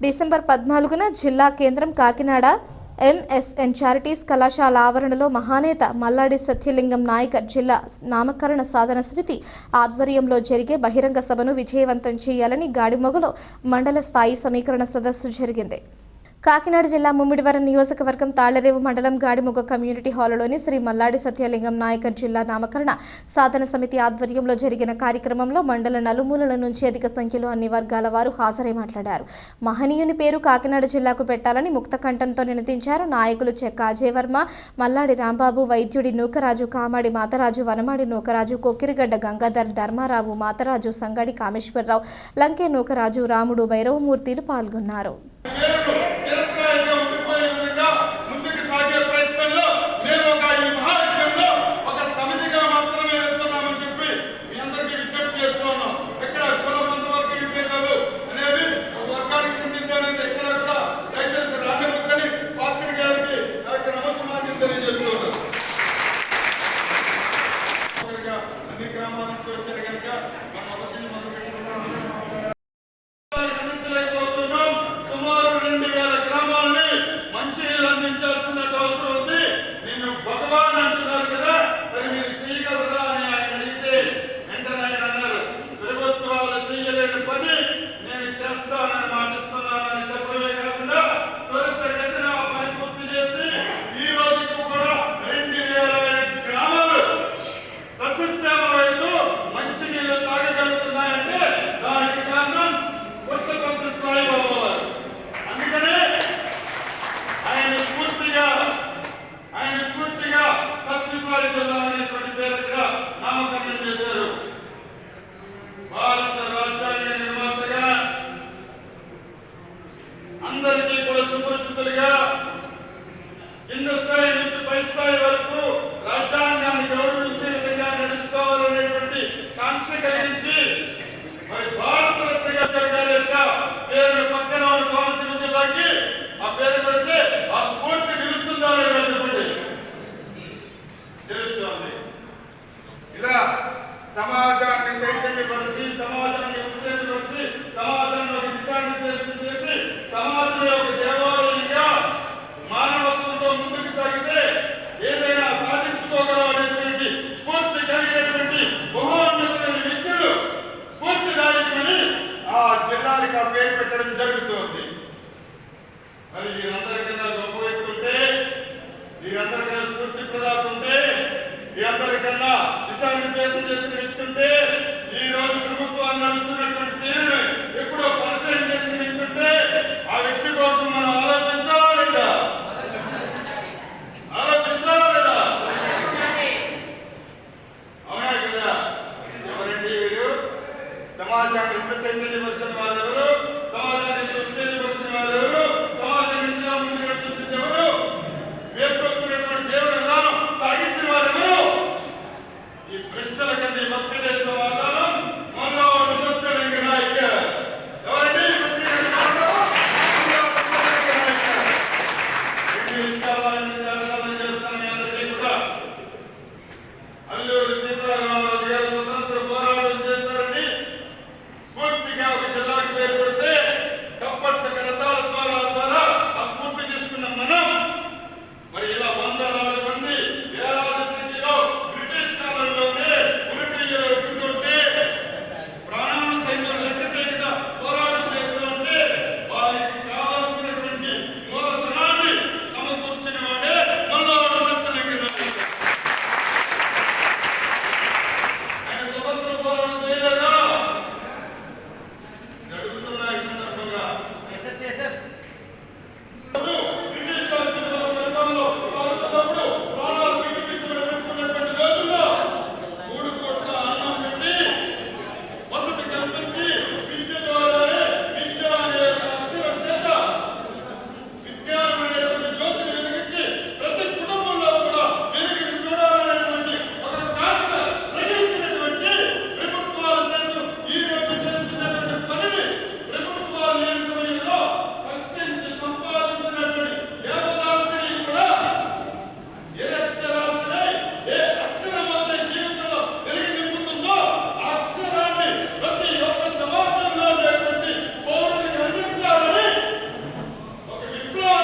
December పద్నాలుగున జిల్లా కేంద్రం కాకినాడ ఎంఎస్ఎన్ చారిటీస్ కళాశాల ఆవరణలో మహానేత మల్లాడి సత్యలింగం నాయక జిల్లా నామకరణ సాధన సమితి ఆధ్వర్యంలో జరిగే బహిరంగ సభను విజయవంతం చేయాలని గాడిమొగలో మండల స్థాయి సమీకరణ సదస్సు జరిగింది. కాకినాడ జిల్లా ముమ్మిడివరం నియోజకవర్గం తాళ్ళరేవు మండలం గాడిముగ కమ్యూనిటీ హాలులోని శ్రీ మల్లాడి సత్యలింగం నాయకర్ జిల్లా నామకరణ సాధన సమితి ఆధ్వర్యంలో జరిగిన కార్యక్రమంలో మండల నలుమూలల నుంచి అధిక సంఖ్యలో అన్ని వర్గాల వారు హాజరై మాట్లాడారు. మహనీయుని పేరు కాకినాడ జిల్లాకు పెట్టాలని ముక్తకంఠంతో నినదించారు నాయకులు చెక్క అజయ్ వర్మ మల్లాడి రాంబాబు వైద్యుడి నూకరాజు కామాడి మాతరాజు వనమాడి నూకరాజు కొక్కిరిగడ్డ గంగాధర్ ధర్మారావు మాతరాజు సంగడి కామేశ్వరరావు లంకే నూకరాజు రాముడు భైరవమూర్తిలు పాల్గొన్నారు. సమాజాన్ని చైతన్యపరిచి సమాజాన్ని ఉత్తేజపరిచి సమాజంలో దిశాన్ని చేసి సమాజం యొక్క దేవాలయంగా మానవత్వంతో ముందుకు సాగితే ఏదైనా సాధించుకోగలం అనేటువంటి స్ఫూర్తి కలిగినటువంటి మహోన్నతమైన వ్యక్తులు స్ఫూర్తిదాయకమని ఆ జిల్లాలకు ఆ పేరు పెట్టడం జరుగుతుంది. మరి మీరందరికన్నా గొప్ప మీ అందరికన్నా దిశానిర్దేశం చేసిన వ్యక్తి ఉంటే ఈ రోజు ప్రభుత్వాన్ని నడుస్తున్నటువంటి ఎప్పుడో పరిచయం చేసిన వ్యక్తి ఉంటే ఆ వ్యక్తి కోసం మనం ఆలోచించాలా లేదా? ఆలోచించాలా లేదా? అవునా కదా? ఎవరండి వీరు సమాజాన్ని ఎంత చైతన్యపరచడం